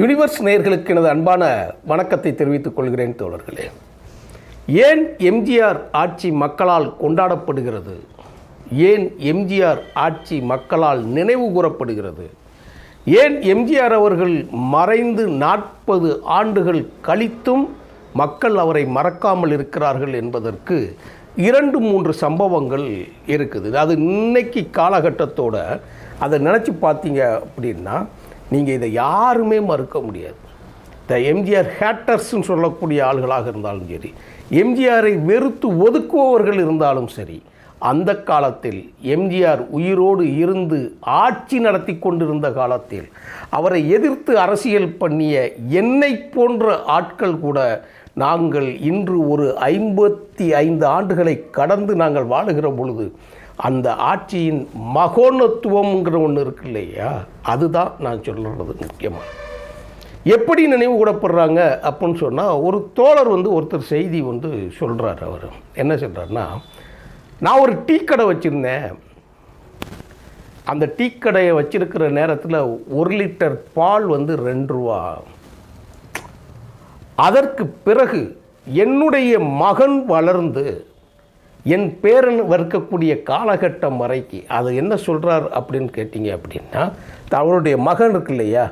Universe நேயர்களுக்கு எனது அன்பான வணக்கத்தை தெரிவித்துக் கொள்கிறேன் தோழர்களே. ஏன் எம்ஜிஆர் ஆட்சி மக்களால் கொண்டாடப்படுகிறது? ஏன் எம்ஜிஆர் ஆட்சி மக்களால் நினைவு கூறப்படுகிறது? ஏன் எம்ஜிஆர் அவர்கள் மறைந்து நாற்பது ஆண்டுகள் கழித்தும் மக்கள் அவரை மறக்காமல் இருக்கிறார்கள் என்பதற்கு இரண்டு மூன்று சம்பவங்கள் இருக்குது. அது இன்னைக்கு காலகட்டத்தோட அதை நினச்சி பார்த்தீங்க அப்படின்னா நீங்கள் இதை யாருமே மறுக்க முடியாது. த எம்ஜிஆர் ஹேட்டர்ஸ்ன்னு சொல்லக்கூடிய ஆள்களாக இருந்தாலும் சரி எம்ஜிஆரை வெறுத்து ஒதுக்குபவர்கள் இருந்தாலும் சரி அந்த காலத்தில் எம்ஜிஆர் உயிரோடு இருந்து ஆட்சி நடத்தி கொண்டிருந்த காலத்தில் அவரை எதிர்த்து அரசியல் பண்ணிய என்னை போன்ற ஆட்கள் கூட நாங்கள் இன்று ஒரு ஐம்பத்தி ஐந்து ஆண்டுகளை கடந்து நாங்கள் வாழுகிற பொழுது அந்த ஆட்சியின் மகோன்னத்துவம்ங்கிற ஒன்று இருக்கு இல்லையா? அதுதான் நான் சொல்கிறது முக்கியமாக எப்படி நினைவு கூடப்படுறாங்க அப்படின்னு சொன்னால் ஒரு தோழர் வந்து ஒருத்தர் செய்தி வந்து சொல்கிறார் அவர். என்ன சொல்கிறாருன்னா நான் ஒரு டீ கடை வச்சுருந்தேன். அந்த டீ கடையை வச்சுருக்கிற நேரத்தில் ஒரு லிட்டர் பால் வந்து ரெண்டு ரூபா. அதற்கு பிறகு என்னுடைய மகன் வளர்ந்து என் பேரன் வறுக்கக்கூடிய காலகட்டம் வரைக்கு அது என்ன சொல்கிறார் அப்படின்னு கேட்டிங்க அப்படின்னா அவருடைய மகன் இருக்கு இல்லையா?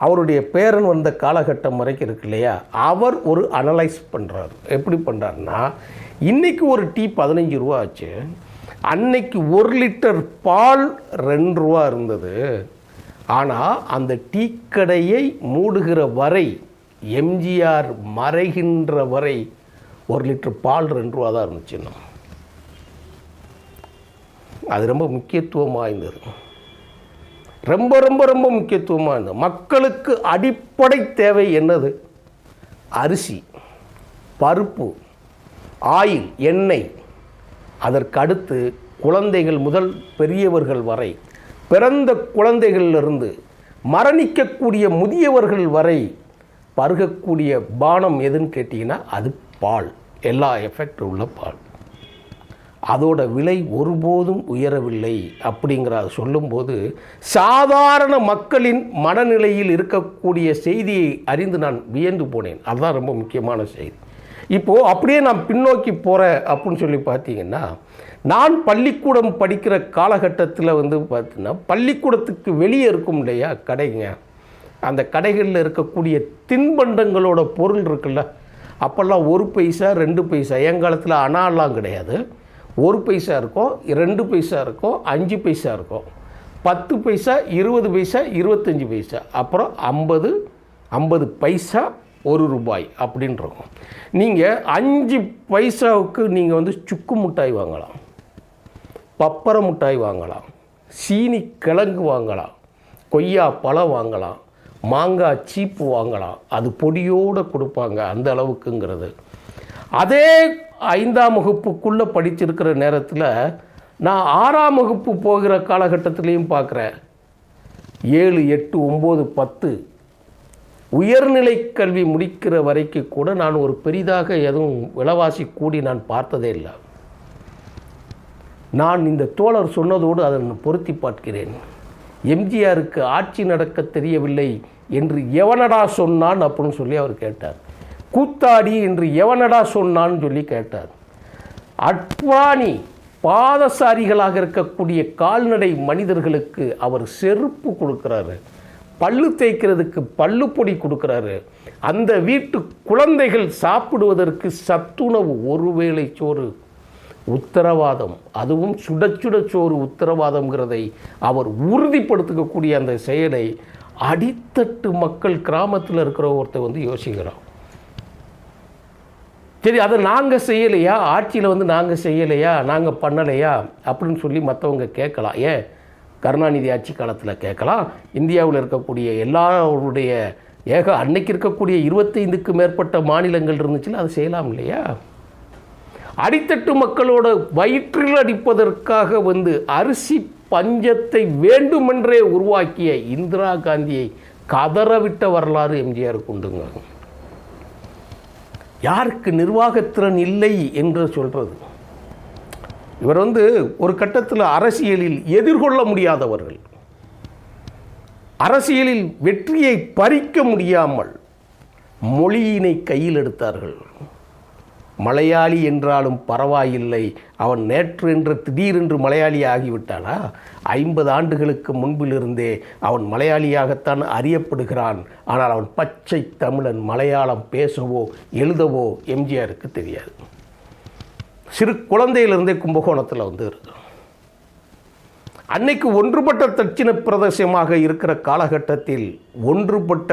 அவருடைய பேரன் வந்த காலகட்டம் வரைக்கும் இருக்கு இல்லையா? அவர் ஒரு அனலைஸ் பண்ணுறாரு எப்படி பண்ணுறாருன்னா இன்றைக்கி ஒரு டீ பதினஞ்சு ரூபா ஆச்சு. அன்னைக்கு ஒரு லிட்டர் பால் ரெண்டு ரூபா இருந்தது. ஆனால் அந்த டீ கடையை மூடுகிற வரை எம்ஜிஆர் மறைகின்ற வரை ஒரு லிட்டர் பால் ரெண்டு ரூபா தான் இருந்துச்சுன்னா அது ரொம்ப முக்கியத்துவம் வாய்ந்தது ரொம்ப ரொம்ப ரொம்ப முக்கியத்துவம் வாய்ந்தது மக்களுக்கு அடிப்படை தேவை என்னது? அரிசி பருப்பு ஆயில் எண்ணெய். அதற்கு அடுத்து குழந்தைகள் முதல் பெரியவர்கள் வரை பிறந்த குழந்தைகளிலிருந்து மரணிக்கக்கூடிய முதியவர்கள் வரை பருகக்கூடிய பானம் எதுன்னு கேட்டிங்கன்னா அது பால். எல்லா எஃபெக்ட் உள்ள பால். அதோட விலை ஒருபோதும் உயரவில்லை அப்படிங்கிற சொல்லும்போது சாதாரண மக்களின் மனநிலையில் இருக்கக்கூடிய செய்தியை அறிந்து நான் வியந்து போனேன். அதுதான் ரொம்ப முக்கியமான செய்தி. இப்போது அப்படியே நான் பின்னோக்கி போகிறேன் அப்படின்னு சொல்லி பார்த்தீங்கன்னா நான் பள்ளிக்கூடம் படிக்கிற காலகட்டத்தில் வந்து பார்த்தீங்கன்னா பள்ளிக்கூடத்துக்கு வெளியே இருக்கும் இல்லையா கடைங்க? அந்த கடைகளில் இருக்கக்கூடிய தின்பண்டங்களோட பொருள் இருக்குல்ல அப்போல்லாம் ஒரு பைசா ரெண்டு பைசா. என் காலத்தில் அணாலாம் கிடையாது. ஒரு பைசா இருக்கும் ரெண்டு பைசா இருக்கும் அஞ்சு பைசா இருக்கும். பத்து பைசா இருபது பைசா இருபத்தஞ்சி பைசா. அப்புறம் ஐம்பது ஐம்பது பைசா ஒரு ரூபாய் அப்படின்னு இருக்கும். நீங்கள் அஞ்சு பைசாவுக்கு நீங்கள் வந்து சுக்கு மிட்டாய் வாங்கலாம். பப்பர மிட்டாய் வாங்கலாம். சீனி கிழங்கு வாங்கலாம். கொய்யா பழம் வாங்கலாம். மாங்காய் சீப்பு வாங்கலாம். அது பொடியோடு கொடுப்பாங்க அந்த அளவுக்குங்கிறது. அதே ஐந்தாம் வகுப்புக்குள்ளே படிச்சிருக்கிற நேரத்தில் நான் ஆறாம் வகுப்பு போகிற காலகட்டத்திலையும் பார்க்குறேன் ஏழு எட்டு ஒம்பது பத்து. உயர்நிலை கல்வி முடிக்கிற வரைக்கும் கூட நான் ஒரு பெரிதாக எதுவும் விலைவாசி கூடி நான் பார்த்ததே இல்லை. நான் இந்த தோழர் சொன்னதோடு அதன் பொருத்தி பார்க்கிறேன். எம்ஜிஆருக்கு ஆட்சி நடக்க தெரியவில்லை என்று எவனடா சொன்னான் அப்படின்னு சொல்லி அவர் கேட்டார். கூத்தாடி என்று எவனடா சொன்னான்னு சொல்லி கேட்டார். அட்வானி பாதசாரிகளாக இருக்கக்கூடிய கால்நடை மனிதர்களுக்கு அவர் செருப்பு கொடுக்குறாரு. பல்லு தேய்க்கிறதுக்கு பல்லு பொடி கொடுக்குறாரு. அந்த வீட்டு குழந்தைகள் சாப்பிடுவதற்கு சத்துணவு ஒருவேளை சோறு. உத்தரவாதம். அதுவும் சுட சுட சோறு உத்தரவாதம்ங்கிறதை அவர் உறுதிப்படுத்திக்கக்கூடிய அந்த செயலை அடித்தட்டு மக்கள் கிராமத்தில் இருக்கிற ஒருத்தர் வந்து யோசிக்கிறான் சரி அதை நாங்கள் செய்யலையா? ஆட்சியில் வந்து நாங்கள் செய்யலையா? நாங்கள் பண்ணலையா? அப்படின்னு சொல்லி மற்றவங்க கேட்கலாம். ஏன்? கருணாநிதி ஆட்சி காலத்தில் கேட்கலாம். இந்தியாவில் இருக்கக்கூடிய எல்லாருடைய ஏக அன்னைக்கு இருக்கக்கூடிய இருபத்தைந்துக்கு மேற்பட்ட மாநிலங்கள் இருந்துச்சுன்னா அதை செய்யலாம் இல்லையா? அடித்தட்டு மக்களோட வயிற்றில் அடிப்பதற்காக வந்து அரிசி பஞ்சத்தை வேண்டுமென்றே உருவாக்கிய இந்திரா காந்தியை கதறவிட்ட வரலாறு எம்ஜிஆருக்கு உண்டுங்க. யாருக்கு நிர்வாகத்திறன் இல்லை என்று சொல்கிறது இவர் வந்து ஒரு கட்டத்தில் அரசியலில் எதிர்கொள்ள முடியாதவர்கள். அரசியலில் வெற்றியை பறிக்க முடியாமல் மொழியினை கையில் எடுத்தார்கள். மலையாளி என்றாலும் பரவாயில்லை. அவன் நேற்று என்று திடீரென்று மலையாளி ஆகிவிட்டானா? ஐம்பது ஆண்டுகளுக்கு முன்பிலிருந்தே அவன் மலையாளியாகத்தான் அறியப்படுகிறான். ஆனால் அவன் பச்சை தமிழன் மலையாளம் பேசவோ எழுதவோ எம்ஜிஆருக்கு தெரியாது. சிறு குழந்தையிலிருந்தே கும்பகோணத்தில் வந்து இருக்கிறான். அன்னைக்கு ஒன்றுபட்ட தட்சிண பிரதேசமாக இருக்கிற காலகட்டத்தில் ஒன்றுபட்ட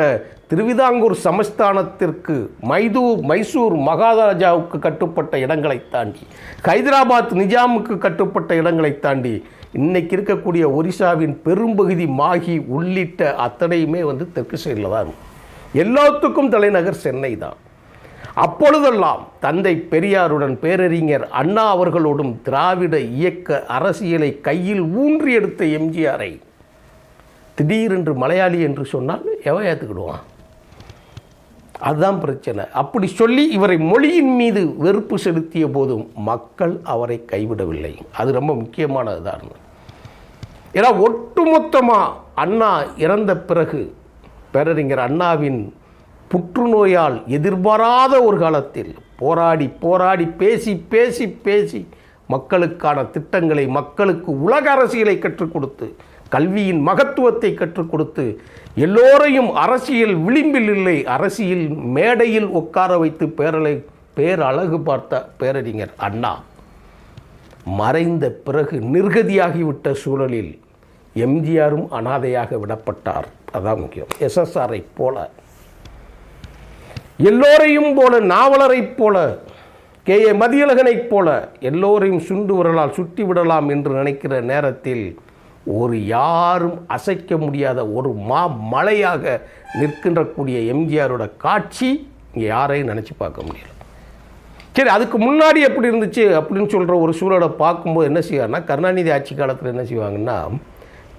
திருவிதாங்கூர் சமஸ்தானத்திற்கு மைதூர் மைசூர் மகாராஜாவுக்கு கட்டுப்பட்ட இடங்களை தாண்டி ஹைதராபாத் நிஜாமுக்கு கட்டுப்பட்ட இடங்களை தாண்டி இன்னைக்கு இருக்கக்கூடிய ஒரிசாவின் பெரும்பகுதி மாகி உள்ளிட்ட அத்தனையுமே வந்து தெற்கு சைடில் தான் எல்லாத்துக்கும் தலைநகர் சென்னை தான். அப்பொழுதெல்லாம் தந்தை பெரியாருடன் பேரறிஞர் அண்ணா அவர்களோடும் திராவிட இயக்க அரசியலை கையில் ஊன்றி எடுத்த எம்ஜிஆரை திடீரென்று மலையாளி என்று சொன்னால் எவன் ஏற்றுக்கிடுவான் அதுதான் பிரச்சனை. அப்படி சொல்லி இவரை மொழியின் மீது வெறுப்பு செலுத்திய போதும் மக்கள் அவரை கைவிடவில்லை. அது ரொம்ப முக்கியமானது தான். ஏன்னா ஒட்டுமொத்தமாக அண்ணா இறந்த பிறகு பேரறிஞர் அண்ணாவின் புற்றுநோயால் எதிர்பாராத ஒரு காலத்தில் போராடி போராடி பேசி பேசி பேசி மக்களுக்கான திட்டங்களை மக்களுக்கு உலக அரசியலை கற்றுக் கொடுத்து கல்வியின் மகத்துவத்தை கற்றுக் கொடுத்து எல்லோரையும் அரசியல் விளிம்பில் இல்லை அரசியல் மேடையில் உட்கார வைத்து பேரலை பேரழகு பார்த்த பேரறிஞர் அண்ணா. மறைந்த பிறகு நிர்கதியாகிவிட்ட சூழலில் எம்ஜிஆரும் அனாதையாக விடப்பட்டார். அதான் முக்கியம். எஸ்எஸ்ஆரை போல எல்லோரையும் போல நாவலரைப் போல கே. ஏ. மதியழகனைப் போல எல்லோரையும் சுண்டு விரலால் சுட்டி விடலாம் என்று நினைக்கிற நேரத்தில் ஒரு யாரும் அசைக்க முடியாத ஒரு மா மலையாக நிற்கின்றக்கூடிய எம்ஜிஆரோட காட்சி இங்கே யாரையும் நினச்சி பார்க்க முடியல. சரி அதுக்கு முன்னாடி எப்படி இருந்துச்சு அப்படின்னு சொல்கிற ஒரு சூழலை பார்க்கும்போது என்ன செய்வாங்கன்னா கருணாநிதி ஆட்சி காலத்தில் என்ன செய்வாங்கன்னா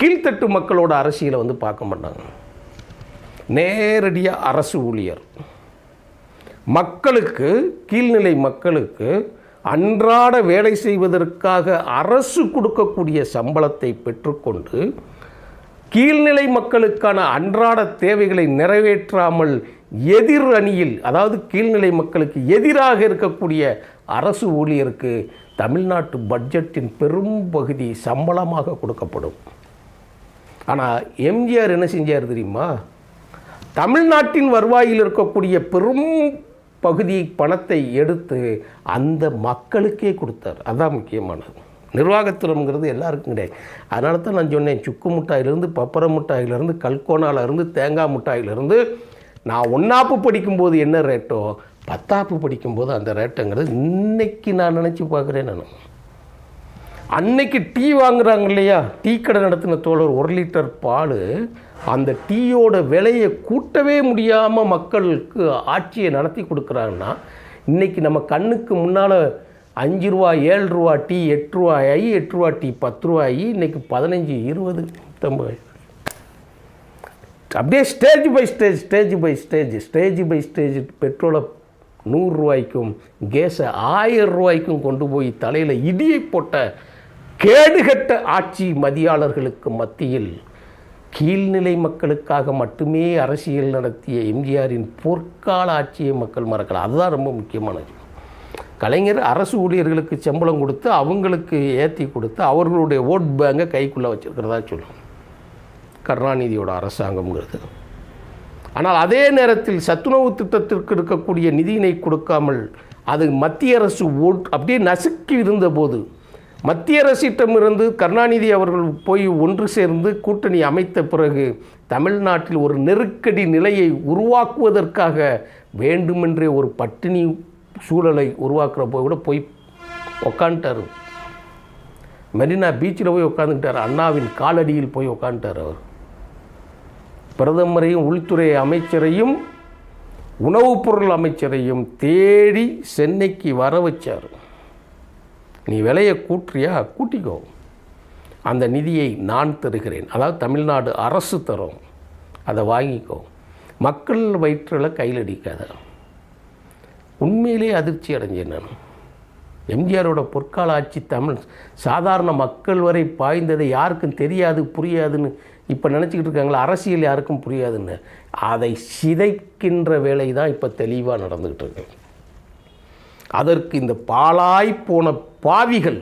கீழ்த்தட்டு மக்களோட அரசியலை வந்து பார்க்க மாட்டாங்க. நேரடியாக அரசு ஊழியர். மக்களுக்கு கீழ்நிலை மக்களுக்கு அன்றாட வேலை செய்வதற்காக அரசு கொடுக்கக்கூடிய சம்பளத்தை பெற்றுக்கொண்டு கீழ்நிலை மக்களுக்கான அன்றாட தேவைகளை நிறைவேற்றாமல் எதிர் அணியில் அதாவது கீழ்நிலை மக்களுக்கு எதிராக இருக்கக்கூடிய அரசு ஊழியருக்கு தமிழ்நாட்டு பட்ஜெட்டின் பெரும் பகுதி சம்பளமாக கொடுக்கப்படும். ஆனால் எம்ஜிஆர் என்ன செஞ்சார் தெரியுமா? தமிழ்நாட்டின் வருவாயில் இருக்கக்கூடிய பெரும் பகுதி பணத்தை எடுத்து அந்த மக்களுக்கே கொடுத்தார். அதுதான் முக்கியமானது. நிர்வாகத்திறம்ங்கிறது எல்லாருக்கும் கிடையாது. அதனால தான் நான் சொன்னேன் சுக்கு மிட்டாயிலிருந்து பப்பர மிட்டாயிலிருந்து கல்கோனாலிருந்து தேங்காய் மிட்டாயிலிருந்து நான் ஒன்றாப்பு படிக்கும்போது என்ன ரேட்டோ பத்தாப்பு படிக்கும்போது அந்த ரேட்டுங்கிறது இன்னைக்கு நான் நினச்சி பார்க்குறேன் நான். அன்னைக்கு டீ வாங்குறாங்க இல்லையா? டீ கடை நடத்தின தோழர் ஒரு லிட்டர் பால் அந்த டீயோட விலையை கூட்டவே முடியாமல் மக்களுக்கு ஆட்சியை நடத்தி கொடுக்குறாங்கன்னா இன்றைக்கி நம்ம கண்ணுக்கு முன்னால் அஞ்சு ரூபா ஏழு ரூபா டீ எட்டு ரூபாயி எட்டு ரூபா டீ பத்து ரூபாயி இன்றைக்கி பதினஞ்சு இருபது நூற்றம்பது அப்படியே stage by stage stage by stage stage by stage பெட்ரோலை நூறுரூவாய்க்கும் கேஸை ஆயிரம் ரூபாய்க்கும் கொண்டு போய் தலையில் இடியை போட்ட கேடுகட்ட ஆட்சி மதியாளர்களுக்கு மத்தியில் கீழ்நிலை மக்களுக்காக மட்டுமே அரசியல் நடத்திய எம்ஜிஆரின் பொற்கால ஆட்சியை மக்கள் மறக்கலாம். அதுதான் ரொம்ப முக்கியமானது கலைஞர் அரசு ஊழியர்களுக்கு சம்பளம் கொடுத்து அவங்களுக்கு ஏற்றி கொடுத்து அவர்களுடைய ஓட் பேங்கை கைக்குள்ளே வச்சுருக்கிறதா சொல்லுவோம். கருணாநிதியோட அரசாங்கம்ங்கிறது. ஆனால் அதே நேரத்தில் சத்துணவு திட்டத்திற்கு இருக்கக்கூடிய நிதியினை கொடுக்காமல் அது மத்திய அரசு ஓட் அப்படியே நசுக்கி இருந்தபோது மத்திய அரசிடமிருந்து கருணாநிதி அவர்கள் போய் ஒன்று சேர்ந்து கூட்டணி அமைத்த பிறகு தமிழ்நாட்டில் ஒரு நெருக்கடி நிலையை உருவாக்குவதற்காக வேண்டுமென்றே ஒரு பட்டினி சூழலை உருவாக்குறப்போ கூட போய் உக்காந்துட்டார். மெரினா பீச்சில் போய் உட்காந்துக்கிட்டார் அண்ணாவின் காலடியில் போய் உட்காந்துட்டார் அவர். பிரதமரையும் உள்துறை அமைச்சரையும் உணவுப் பொருள் அமைச்சரையும் தேடி சென்னைக்கு வர வச்சார். நீ விலையை கூட்டுறியா கூட்டிக்கோ. அந்த நிதியை நான் தருகிறேன். அதாவது தமிழ்நாடு அரசு தரும். அதை வாங்கிக்கோ. மக்கள் வயிற்றில் கையில் அடிக்காத. உண்மையிலே அதிர்ச்சி அடைஞ்சேன் நான். எம்ஜிஆரோட பொற்கால ஆட்சி தமிழ் சாதாரண மக்கள் வரை பாய்ந்ததை யாருக்கும் தெரியாது புரியாதுன்னு இப்போ நினச்சிக்கிட்டு இருக்காங்களா அரசியல் யாருக்கும் புரியாதுன்னு. அதை சிதைக்கின்ற வேலை தான் இப்போ தெளிவாக நடந்துக்கிட்டு இருக்கு. அதற்கு இந்த பாழாய் போன பாவிகள்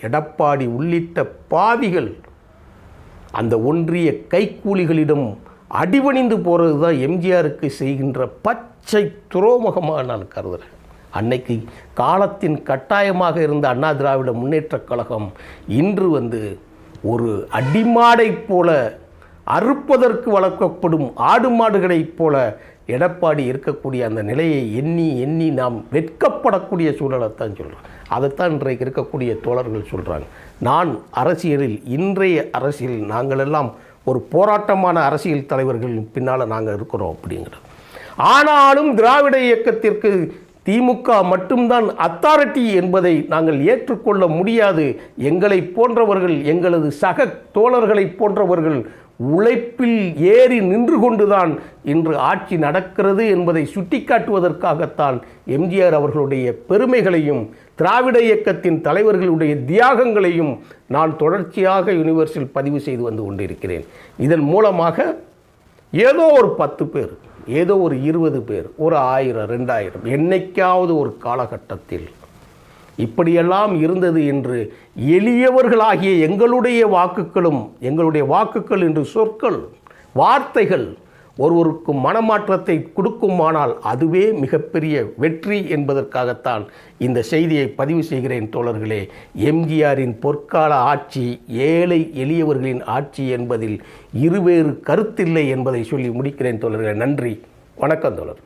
எடப்பாடி உள்ளிட்ட பாவிகள் அந்த ஒன்றிய கைக்கூலிகளிடம் அடிபணிந்து போகிறது தான் எம்ஜிஆருக்கு செய்கின்ற பச்சை துரோமுகமாக நான் கருதுகிறேன் அன்னைக்கு காலத்தின் கட்டாயமாக இருந்த அண்ணா திராவிட முன்னேற்றக் கழகம் இன்று வந்து ஒரு அடிமாடைப் போல அறுப்பதற்கு வளர்க்கப்படும் ஆடு மாடுகளைப் போல எடப்பாடி இருக்கக்கூடிய அந்த நிலையை எண்ணி எண்ணி நாம் வெட்கப்படக்கூடிய சூழலைத்தான் சொல்கிறோம் அதைத்தான் இன்றைக்கு இருக்கக்கூடிய தோழர்கள் சொல்கிறாங்க நான் அரசியலில் இன்றைய அரசியலில் நாங்களெல்லாம் ஒரு போராட்டமான அரசியல் தலைவர்கள் பின்னால் நாங்கள் இருக்கிறோம் அப்படிங்கிறது. ஆனாலும் திராவிட இயக்கத்திற்கு திமுக மட்டும்தான் அத்தாரிட்டி என்பதை நாங்கள் ஏற்றுக்கொள்ள முடியாது. எங்களை போன்றவர்கள் எங்களது சக தோழர்களைப் போன்றவர்கள் உழைப்பில் ஏறி நின்று கொண்டுதான் இன்று ஆட்சி நடக்கிறது என்பதை சுட்டிக்காட்டுவதற்காகத்தான் எம்ஜிஆர் அவர்களுடைய பெருமைகளையும் திராவிட இயக்கத்தின் தலைவர்களுடைய தியாகங்களையும் நான் தொடர்ச்சியாக யூனிவர்ஸில் பதிவு செய்து வந்து கொண்டிருக்கிறேன். இதன் மூலமாக ஏதோ ஒரு பத்து பேர் ஏதோ ஒரு இருபது பேர் ஒரு ஆயிரம் ரெண்டாயிரம் என்னைக்காவது ஒரு காலகட்டத்தில் இப்படியெல்லாம் இருந்தது என்று எளியவர்களாகிய எங்களுடைய வாக்குகளும் எங்களுடைய வாக்குகள் என்று சொற்கள் வார்த்தைகள் ஒருவருக்கு மனமாற்றத்தை கொடுக்குமானால் அதுவே மிகப்பெரிய வெற்றி என்பதற்காகத்தான் இந்த செய்தியை பதிவு செய்கிறேன் தோழர்களே. எம்ஜிஆரின் பொற்கால ஆட்சி ஏழை எளியவர்களின் ஆட்சி என்பதில் இருவேறு கருத்தில்லை என்பதை சொல்லி முடிக்கிறேன் தோழர்களே. நன்றி. வணக்கம் தோழர்.